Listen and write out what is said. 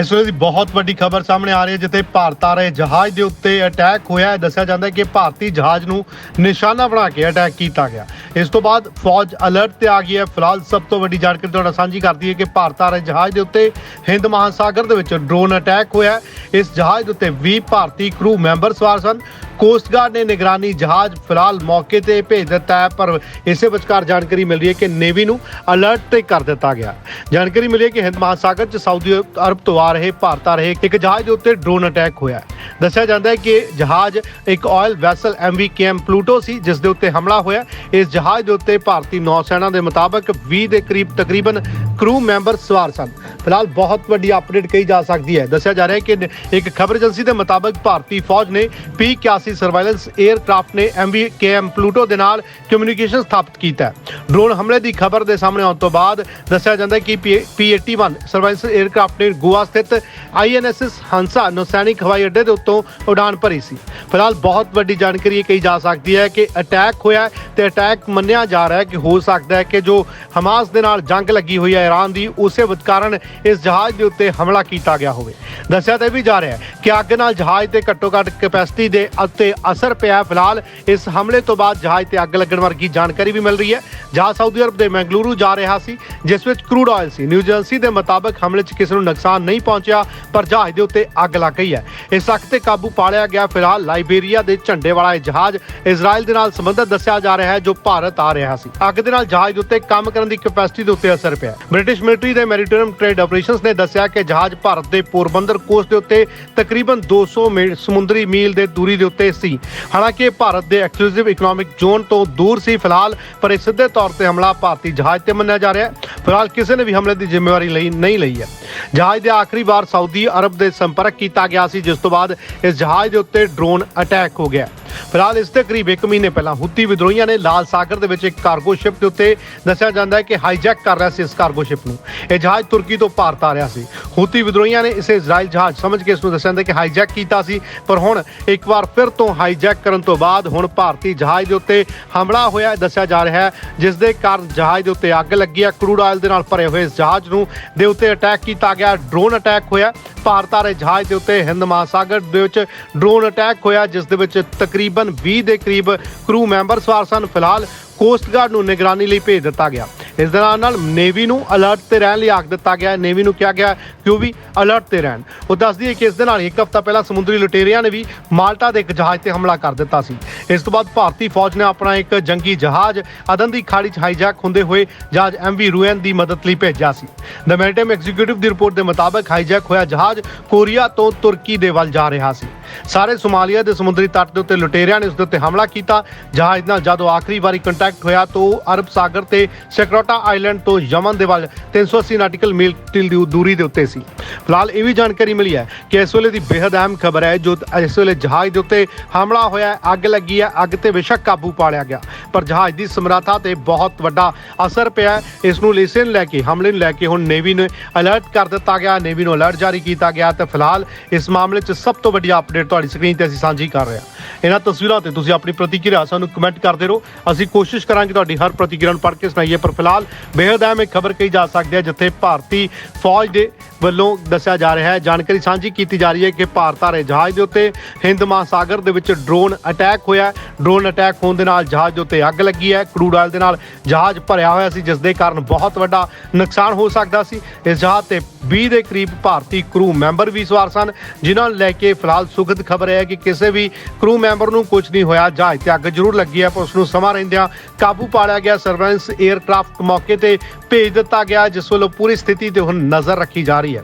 ਇਸ ਵੇਲੇ ਦੀ ਬਹੁਤ ਵੱਡੀ ਖਬਰ ਸਾਹਮਣੇ ਆ ਰਹੀ ਹੈ, ਜਿੱਥੇ ਭਾਰਤ ਆ ਰਹੇ ਜਹਾਜ਼ ਦੇ ਉੱਤੇ ਅਟੈਕ ਹੋਇਆ ਹੈ। ਦੱਸਿਆ ਜਾਂਦਾ ਹੈ ਕਿ ਭਾਰਤੀ ਜਹਾਜ਼ ਨੂੰ ਨਿਸ਼ਾਨਾ ਬਣਾ ਕੇ ਅਟੈਕ ਕੀਤਾ ਗਿਆ। ਇਸ ਤੋਂ ਬਾਅਦ ਫੌਜ ਅਲਰਟ ਤੇ ਆ ਗਈ ਹੈ। ਫਿਲਹਾਲ ਸਭ ਤੋਂ ਵੱਡੀ ਜਾਣਕਾਰੀ ਤੁਹਾਡਾ ਸਾਂਝੀ ਕਰਦੀ ਹੈ ਕਿ ਭਾਰਤ ਆ ਰਹੇ ਜਹਾਜ਼ ਦੇ ਉੱਤੇ ਹਿੰਦ ਮਹਾਸਾਗਰ ਦੇ ਵਿੱਚ ਡਰੋਨ ਅਟੈਕ ਹੋਇਆ ਇਸ ਜਹਾਜ਼ ਦੇ ਉੱਤੇ 20 ਭਾਰਤੀ ਕਰੂ ਮੈਂਬਰ ਸਵਾਰ ਸਨ। ਕੋਸਟ ਗਾਰਡ ਨੇ ਨਿਗਰਾਨੀ ਜਹਾਜ਼ ਫਿਲਹਾਲ ਮੌਕੇ ਤੇ ਭੇਜ ਦਿੱਤਾ ਹੈ, ਪਰ ਇਸੇ ਵਿਚਕਾਰ ਜਾਣਕਾਰੀ ਮਿਲ ਰਹੀ ਹੈ ਕਿ ਨੇਵੀ ਨੂੰ ਅਲਰਟ ਤੇ ਕਰ ਦਿੱਤਾ ਗਿਆ ਜਾਣਕਾਰੀ ਮਿਲੀ ਹੈ ਕਿ ਹਿੰਦ ਮਹਾਸਾਗਰ 'ਚ ਸਾਊਦੀ ਅਰਬ ਤੋਂ ਆ ਰਹੇ, ਭਾਰਤ ਆ ਰਹੇ ਇੱਕ ਜਹਾਜ਼ ਦੇ ਉੱਤੇ ਡਰੋਨ ਅਟੈਕ ਹੋਇਆ ਦੱਸਿਆ ਜਾਂਦਾ ਹੈ ਕਿ ਜਹਾਜ਼ ਇੱਕ oil vessel MV KM Pluto ਸੀ, ਜਿਸ ਦੇ ਉੱਤੇ ਹਮਲਾ ਹੋਇਆ ਇਸ ਜਹਾਜ਼ ਦੇ ਉੱਤੇ ਭਾਰਤੀ ਨੌ ਸੈਨਾ ਦੇ ਮੁਤਾਬਕ 20 ਦੇ ਕਰੀਬ ਤਕਰੀਬਨ ਕਰੂ ਮੈਂਬਰ ਸਵਾਰ ਸਨ। ਫਿਲਹਾਲ ਬਹੁਤ ਵੱਡੀ ਅਪਡੇਟ ਕਹੀ ਜਾ ਸਕਦੀ ਹੈ। ਦੱਸਿਆ ਜਾ ਰਿਹਾ ਹੈ ਕਿ ਇੱਕ ਖਬਰ ਏਜੰਸੀ ਦੇ ਮੁਤਾਬਕ ਭਾਰਤੀ ਫੌਜ ਨੇ P81 ਸਰਵਾਈਲੈਂਸ 에ਅਰਕ੍ਰਾਫਟ ਨੇ ਐਮਵੀ ਕੇਐਮ ਪਲੂਟੋ ਦੇ ਨਾਲ ਕਮਿਊਨੀਕੇਸ਼ਨ ਸਥਾਪਿਤ ਕੀਤਾ ਡਰੋਨ ਹਮਲੇ ਦੀ ਖਬਰ ਦੇ ਸਾਹਮਣੇ ਆਉਣ ਤੋਂ ਬਾਅਦ ਦੱਸਿਆ ਜਾਂਦਾ ਹੈ ਕਿ P81 ਸਰਵਾਈਲੈਂਸ 에ਅਰਕ੍ਰਾਫਟ ਨੇ ਗੋਆ ਸਥਿਤ INSS ਹੰਸਾ ਨੌਸੈਨਿਕ ਹਵਾਈ ਅੱਡੇ ਦੇ ਉੱਤੋਂ ਉਡਾਨ ਭਰੀ ਸੀ। ਫਿਲਹਾਲ ਬਹੁਤ ਵੱਡੀ ਜਾਣਕਾਰੀ ਇਹ ਕਹੀ ਜਾ ਸਕਦੀ ਹੈ ਕਿ ਅਟੈਕ ਹੋਇਆ ਹੈ ਤੇ ਅਟੈਕ ਮੰਨਿਆ ਜਾ ਰਿਹਾ ਹੈ ਕਿ ਹੋ ਸਕਦਾ ਹੈ ਕਿ ਜੋ ਹਮਾਸ ਦੇ ਨਾਲ ਜੰਗ ਲੱਗੀ ਹੋਈ ਹੈ ਈਰਾਨ ਦੀ, ਉਸੇ ਵਿਚਕਾਰਨ ਇਸ ਜਹਾਜ਼ ਦੇ ਉੱਤੇ ਹਮਲਾ ਕੀਤਾ ਗਿਆ ਹੋਵੇ। ਦੱਸਿਆ ਤਾਂ ਇਹ ਵੀ ਜਾ ਰਿਹਾ ਹੈ ਕਿ ਅੱਗ ਨਾਲ ਜਹਾਜ਼ ਦੇ ਘੱਟੋ ਘੱਟ ਕੈਪੈਸਿਟੀ ਦੇ ਉੱਤੇ ਅਸਰ ਪਿਆ ਫਿਲਹਾਲ ਇਸ ਹਮਲੇ ਤੋਂ ਬਾਅਦ ਜਹਾਜ਼ ਤੇ ਅੱਗ ਲੱਗਣ ਵਰਗੀ ਜਾਣਕਾਰੀ ਵੀ ਮਿਲ ਰਹੀ ਹੈ। ਜਹਾਜ਼ ਸਾਊਦੀ ਅਰਬ ਦੇ ਮੰਗਲੁਰੂ ਜਾ ਰਿਹਾ ਸੀ, ਜਿਸ ਵਿੱਚ ਕਰੂਡ ਆਇਲ ਸੀ। ਨਿਊ ਦੇ ਮੁਤਾਬਕ ਹਮਲੇ 'ਚ ਕਿਸੇ ਨੂੰ ਨੁਕਸਾਨ ਨਹੀਂ ਪਹੁੰਚਿਆ, ਪਰ ਜਹਾਜ਼ ਦੇ ਉੱਤੇ ਅੱਗ ਲੱਗ ਗਈ ਹੈ। ਇਸ ਅੱਗ ਤੇ ਕਾਬੂ ਪਾ ਲਿਆ ਗਿਆ ਫਿਲਹਾਲ ਲਾਈਬੇਰੀਆ ਦੇ ਝੰਡੇ ਵਾਲਾ ਇਹ ਜਹਾਜ਼ ਇਜ਼ਰਾਈਲ ਦੇ ਨਾਲ ਸੰਬੰਧਿਤ ਦੱਸਿਆ ਜਾ ਰਿਹਾ ਹੈ, ਜੋ ਭਾਰਤ ਆ ਰਿਹਾ ਸੀ। ਅੱਗ ਦੇ ਨਾਲ ਜਹਾਜ਼ ਦੇ ਉੱਤੇ ਕੰਮ ਕਰਨ ਦੀ ਕੈਪੈਸਿਟੀ ਦੇ ਉੱਤੇ ਅਸਰ ਪਿਆ। ਬ੍ਰਿਟਿਸ਼ ਮਿਲਟਰੀ ਦੇ ਮੈਰੀਟਾਈਮ ਟ੍ਰੇਡ ਆਪਰੇਸ਼ਨਸ ਨੇ ਦੱਸਿਆ ਕਿ ਜਹਾਜ਼ ਭਾਰਤ ਦੇ ਪੋਰਬੰਦਰ ਕੋਸਟ ਦੇ ਉੱਤੇ ਤਕਰੀਬਨ 200 ਮੀਲ ਸਮੁੰਦਰੀ ਮੀਲ ਦੇ ਦੂਰੀ ਦੇ ਉੱਤੇ ਸੀ। ਹਾਲਾਂਕਿ ਭਾਰਤ ਦੇ ਐਕਸਕਲੂਸਿਵ ਇਕਨੋਮਿਕ ਜ਼ੋਨ ਤੋਂ ਦੂਰ ਸੀ ਫਿਲਹਾਲ, ਪਰ ਇਹ ਸਿੱਧੇ ਤੌਰ ਤੇ ਹਮਲਾ ਭਾਰਤੀ ਜਹਾਜ਼ ਤੇ ਮੰਨਿਆ ਜਾ ਰਿਹਾ ਹੈ। ਫਿਲਹਾਲ ਕਿਸੇ ਨੇ ਵੀ ਹਮਲੇ ਦੀ ਜ਼ਿੰਮੇਵਾਰੀ ਲਈ ਨਹੀਂ ਲਈ ਹੈ। ਜਹਾਜ਼ ਦੇ ਆਖਰੀ ਵਾਰ ਸਾਊਦੀ ਅਰਬ ਦੇ ਸੰਪਰਕ ਕੀਤਾ ਗਿਆ ਸੀ, ਜਿਸ ਤੋਂ ਬਾਅਦ ਇਸ ਜਹਾਜ਼ ਦੇ ਉੱਤੇ ਡਰੋਨ ਅਟੈਕ ਹੋ ਗਿਆ। ਫਿਲਹਾਲ ਇਸ ਦੇ ਕਰੀਬ 1 ਮਹੀਨੇ ਪਹਿਲਾਂ ਹੁੱਤੀ ਵਿਦਰੋਹੀਆਂ ਨੇ ਲਾਲ ਸਾਗਰ ਦੇ ਵਿੱਚ ਇੱਕ ਕਾਰਗੋ ਸ਼ਿਪ ਦੇ ਉੱਤੇ ਦੱਸਿਆ ਜਾਂਦਾ ਹੈ ਕਿ ਹਾਈਜੈਕ ਕਰ ਰਿਹਾ ਸੀ ਇਸ ਕਾਰਗੋ ਸ਼ਿਪ ਨੂੰ। ਇਹ ਜਹਾਜ਼ ਤੁਰਕੀ ਤੋਂ ਭਾਰਤ ਆ ਰਿਹਾ ਸੀ। ਹੁੱਤੀ ਵਿਦਰੋਹੀਆਂ ਨੇ ਇਸੇ ਇਜ਼ਰਾਈਲ ਜਹਾਜ਼ ਸਮਝ ਕੇ ਇਸ ਨੂੰ ਦੱਸਿਆ ਜਾਂਦਾ ਕਿ ਹਾਈਜੈਕ ਕੀਤਾ ਸੀ, ਪਰ ਹੁਣ ਇੱਕ ਵਾਰ ਫਿਰ ਤੋਂ ਹਾਈਜੈਕ ਕਰਨ ਤੋਂ ਬਾਅਦ ਹੁਣ ਭਾਰਤੀ ਜਹਾਜ਼ ਦੇ ਉੱਤੇ ਹਮਲਾ ਹੋਇਆ ਦੱਸਿਆ ਜਾ ਰਿਹਾ ਹੈ, ਜਿਸ ਦੇ ਕਾਰਨ ਜਹਾਜ਼ ਦੇ ਉੱਤੇ ਅੱਗ ਲੱਗੀ ਹੈ। ਕਰੂਡ ਆਇਲ ਦੇ ਨਾਲ ਭਰੇ ਹੋਏ ਇਸ ਜਹਾਜ਼ ਨੂੰ ਦੇ ਉੱਤੇ ਅਟੈਕ ਕੀਤਾ ਗਿਆ ਡਰੋਨ ਅਟੈਕ ਹੋਇਆ। ਭਾਰਤ ਆ ਰਹੇ ਜਹਾਜ਼ ਦੇ ਉੱਤੇ ਹਿੰਦ ਮਹਾਸਾਗਰ ਦੇ ਵਿੱਚ ਡਰੋਨ ਅਟੈਕ ਹੋਇਆ, ਜਿਸ ਦੇ ਵਿੱਚ ਤਕਰੀਬਨ 20 ਦੇ ਕਰੀਬ ਕਰੂ ਮੈਂਬਰ ਸਵਾਰ ਸਨ ਫਿਲਹਾਲ ਕੋਸਟ ਗਾਰਡ ਨੂੰ ਨਿਗਰਾਨੀ ਲਈ ਭੇਜ ਦਿੱਤਾ ਗਿਆ। ਇਸ ਦੇ ਨਾਲ ਨਾਲ ਨੇਵੀ ਨੂੰ ਅਲਰਟ ਤੇ ਰਹਿਣ ਲਈ ਆਖ ਦਿੱਤਾ ਗਿਆ ਹੈ। ਨੇਵੀ ਨੂੰ ਕਿਹਾ ਗਿਆ ਕਿ ਉਹ ਵੀ ਅਲਰਟ ਤੇ ਰਹਿਣ। ਉਹ ਦੱਸਦੀ ਹੈ ਕਿ ਇਸ ਦੇ ਨਾਲ ਇੱਕ ਹਫ਼ਤਾ ਪਹਿਲਾਂ ਸਮੁੰਦਰੀ ਲੁਟੇਰਿਆਂ ਨੇ ਵੀ ਮਾਲਟਾ ਦੇ ਇੱਕ ਜਹਾਜ਼ ਤੇ ਹਮਲਾ ਕਰ ਦਿੱਤਾ ਸੀ। ਇਸ ਤੋਂ ਬਾਅਦ ਭਾਰਤੀ ਫੌਜ ਨੇ ਆਪਣਾ ਇੱਕ ਜੰਗੀ ਜਹਾਜ਼ ਅਦਨ ਦੀ ਖਾੜੀ 'ਚ ਹਾਈਜੈਕ ਹੁੰਦੇ ਹੋਏ ਜਹਾਜ਼ ਐਮਵੀ ਰੂਐਨ ਦੀ ਮਦਦ ਲਈ ਭੇਜਿਆ ਸੀ। ਦ ਮੈਰੀਟਾਈਮ ਐਗਜ਼ੀਕਿਊਟਿਵ ਦੀ ਰਿਪੋਰਟ ਦੇ ਮੁਤਾਬਕ ਹਾਈਜੈਕ ਹੋਇਆ ਜਹਾਜ਼ ਕੋਰੀਆ ਤੋਂ ਤੁਰਕੀ ਦੇ ਵੱਲ ਜਾ ਰਿਹਾ ਸੀ। ਸਾਰੇ ਸੋਮਾਲੀਆ ਦੇ ਸਮੁੰਦਰੀ ਤੱਟ ਦੇ ਉੱਤੇ ਲੁਟੇਰਿਆਂ ਨੇ ਉਸ ਦੇ ਉੱਤੇ ਹਮਲਾ ਕੀਤਾ। ਜਹਾਜ਼ ਨਾਲ ਜਦੋਂ ਆਖਰੀ ਵਾਰੀ ਕੰਟੈਕਟ ਹੋਇਆ ਤਾਂ ਉਹ ਅਰਬ ਸਾਗਰ ਤੇ ਸਕਰੋਟਾ ਆਈਲੈਂਡ ਤੋਂ ਯਮਨ ਦੇ ਵੱਲ 380 ਨਾਟਿਕਲ ਮੀਲ ਦੀ ਦੂਰੀ ਦੇ ਉੱਤੇ ਸੀ। ਫਿਲਹਾਲ ਇਹ ਵੀ ਜਾਣਕਾਰੀ ਮਿਲੀ ਹੈ ਕਿ ਇਸ ਵੇਲੇ ਦੀ ਬੇहद ਅਹਿਮ ਖਬਰ ਹੈ, ਜੋ ਇਸ ਵੇਲੇ ਜਹਾਜ਼ ਦੇ ਉੱਤੇ ਹਮਲਾ ਹੋਇਆ ਅੱਗ ਲੱਗੀ ਹੈ, ਅੱਗ ਤੇ ਬੇਸ਼ੱਕ ਕਾਬੂ ਪਾ ਲਿਆ ਗਿਆ। ਪਰ ਜਹਾਜ਼ ਦੀ ਸਮਰੱਥਾ ਤੇ ਬਹੁਤ ਵੱਡਾ ਅਸਰ ਪਿਆ ਇਸ ਨੂੰ ਲੈਸਨ ਲੈ ਕੇ, ਹਮਲੇ ਨੂੰ ਲੈ ਕੇ ਹੁਣ ਨੇਵੀ ਨੇ ਅਲਰਟ ਕਰ ਦਿੱਤਾ ਗਿਆ ਨੇਵੀ ਨੂੰ ਅਲਰਟ ਜਾਰੀ ਕੀਤਾ ਗਿਆ ਤੇ ਫਿਲਹਾਲ ਇਸ ਮਾਮਲੇ 'ਚ ਸਭ ਤੋਂ ਵੱਡੀ ਅਪਡੇਟ ਤੁਹਾਡੀ ਸਕਰੀਨ ਤੇ ਅਸੀਂ ਸਾਂਝੀ ਕਰ ਰਹੇ ਹਾਂ। ਇਹਨਾਂ ਤਸਵੀਰਾਂ ਤੇ ਤੁਸੀਂ ਆਪਣੀ ਪ੍ਰਤੀਕਿਰਿਆ ਸਾਨੂੰ ਕਮੈਂਟ ਕਰਦੇ ਰਹੋ। ਅਸੀਂ ਕੋਸ਼ਿਸ਼ ਕਰਾਂਗੇ ਤੁਹਾਡੀ ਹਰ ਪ੍ਰਤੀਕਿਰਿਆ ਨੂੰ ਪੜ੍ਹ ਕੇ ਸੁਣਾਈਏ, ਪਰ ਫਿਲਹਾਲ ਨਾਲ ਬੇहद ਅਹਿਮ ਇੱਕ ਖਬਰ ਕਹੀ ਜਾ ਸਕਦੀ ਹੈ, ਜਿੱਥੇ ਭਾਰਤੀ ਫੌਜ ਦੇ ਵੱਲੋਂ ਦੱਸਿਆ ਜਾ ਰਿਹਾ ਹੈ। ਜਾਣਕਾਰੀ ਸਾਂਝੀ ਕੀਤੀ ਜਾ ਰਹੀ ਹੈ ਕਿ ਭਾਰਤ ਆਰੇ ਜਹਾਜ਼ ਦੇ ਉੱਤੇ ਹਿੰਦ ਮਹਾਸਾਗਰ ਦੇ ਵਿੱਚ ਡਰੋਨ ਅਟੈਕ ਹੋਇਆ ਡਰੋਨ ਅਟੈਕ ਹੋਣ ਦੇ ਨਾਲ ਜਹਾਜ਼ ਦੇ ਉੱਤੇ ਅੱਗ ਲੱਗੀ ਹੈ। ਕਰੂਡ ਆਇਲ ਦੇ ਨਾਲ ਜਹਾਜ਼ ਭਰਿਆ ਹੋਇਆ ਸੀ, ਜਿਸ ਦੇ ਕਾਰਨ ਬਹੁਤ ਵੱਡਾ ਨੁਕਸਾਨ ਹੋ ਸਕਦਾ ਸੀ। ਇਸ ਜਹਾਜ਼ ਤੇ 20 ਦੇ ਕਰੀਬ ਭਾਰਤੀ ਕਰੂ ਮੈਂਬਰ ਵੀ ਸਵਾਰ ਸਨ, ਜਿਨ੍ਹਾਂ ਨੂੰ ਲੈ ਕੇ ਫਿਲਹਾਲ ਸੁਖਦ ਖਬਰ ਹੈ ਕਿ ਕਿਸੇ ਵੀ ਕਰੂ ਮੈਂਬਰ ਨੂੰ ਕੁਝ ਨਹੀਂ ਹੋਇਆ। ਜਹਾਜ਼ ਤੇ ਅੱਗ ਜ਼ਰੂਰ ਲੱਗੀ ਹੈ, ਪਰ ਉਸ ਨੂੰ ਸਮਾਂ ਰਹਿੰਦਿਆਂ ਕਾਬੂ ਪਾ ਲਿਆ ਗਿਆ। ਸਰਵੈਂਸ 에ਅਰਕ੍ਰਾਫਟ ਮੌਕੇ ਤੇ ਭੇਜ ਦਿੱਤਾ ਗਿਆ, ਜਿਸ ਵੱਲੋਂ ਪੂਰੀ ਸਥਿਤੀ ਤੇ ਹੁਣ ਨਜ਼ਰ ਰੱਖੀ ਜਾ ਰਹੀ ਹੈ।